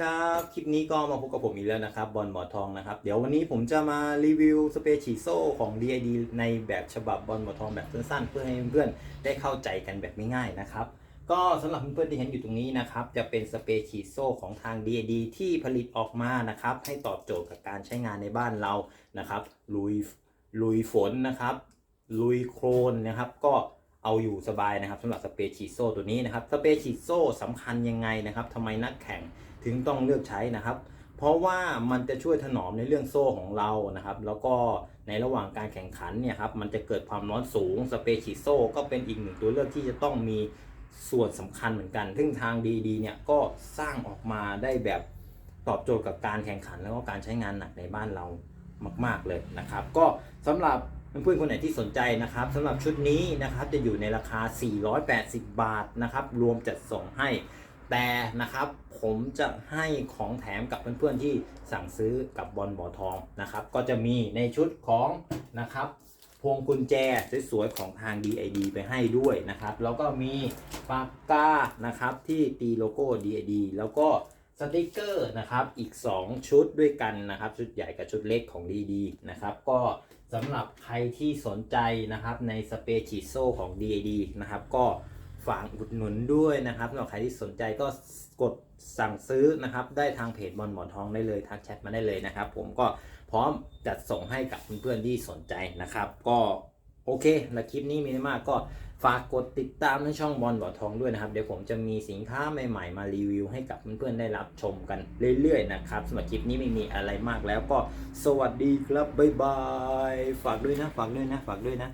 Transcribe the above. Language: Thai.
ครับ คลิปนี้ก็มาพบกับผมอีกแล้วนะครับ บอลหมอทองนะครับ เดี๋ยววันนี้ผมจะมารีวิวสเปรย์ฉีดโซ่ของ DID ในแบบฉบับบอลหมอทองแบบสั้นๆ เพื่อให้เพื่อนๆได้เข้าใจกันแบบง่ายๆนะครับ ก็สำหรับเพื่อนๆที่เห็นอยู่ตรงนี้นะครับ จะเป็นสเปรย์ฉีดโซ่ของทาง DID ที่ผลิตออกมานะครับ ให้ตอบโจทย์กับการใช้งานในบ้านเรานะครับ ลุยลุยฝนนะครับ ลุยโครนนะครับ ก็ เอาอยู่สบายนะครับสำหรับสเปรย์ฉีดโซ่ตัวนี้นะครับสเปรย์ฉีดโซ่สำคัญยังไงนะครับทำไมนักแข่งถึงต้องเลือกใช้นะครับ เพราะว่ามันจะช่วยถนอมในเรื่องโซ่ของเรานะครับ แล้วก็ในระหว่างการแข่งขันเนี่ยครับมันจะเกิดความร้อนสูงสเปรย์ฉีดโซ่ก็เป็นอีกหนึ่งตัวเลือกที่จะต้องมีส่วนสำคัญเหมือนกัน ซึ่งทางดีๆเนี่ยก็สร้างออกมาได้แบบตอบโจทย์กับการแข่งขันแล้วก็การใช้งานหนักในบ้านเรามาก ๆเลยนะครับ ก็สำหรับ เพื่อนๆคนไหนที่สนใจนะครับสำหรับชุดนี้นะครับจะอยู่ในราคา 480 บาทนะครับ รวมจัดส่งให้ แต่นะครับผมจะให้ของแถมกับเพื่อนๆที่สั่งซื้อกับบอลบ่อทองนะครับ ก็จะมีในชุดของนะครับพวงกุญแจสวยๆของทาง DID ไปให้ด้วยนะครับ แล้วก็มีปากกานะครับที่ตีโลโก้ DID แล้วก็ สติกเกอร์นะครับอีก 2 ชุดด้วยกันนะครับ ชุดใหญ่กับชุดเล็กของ DD นะครับ ก็สำหรับใครที่สนใจนะครับในสเปรย์ฉีดโซของ DID นะครับ ก็ฝากอุดหนุนด้วยนะครับสำหรับใครที่สนใจก็กดสั่งซื้อนะครับ ได้ทางเพจบอลหมอนทองได้เลยทักแชทมาได้เลยนะครับ ผมก็พร้อมจัดส่งให้กับเพื่อนๆที่สนใจนะครับ ก็ โอเคและคลิปนี้มีไม่มากก็ฝากกดติดตามในช่องบอลหมอทองด้วยนะครับ เดี๋ยวผมจะมีสินค้าใหม่ๆ มารีวิวให้กับเพื่อนๆได้รับชมกันเรื่อยๆนะครับสำหรับคลิปนี้ไม่มีอะไรมากแล้วก็สวัสดีครับบ๊ายบาย ฝากด้วยนะ ฝากด้วยนะ ฝากด้วยนะ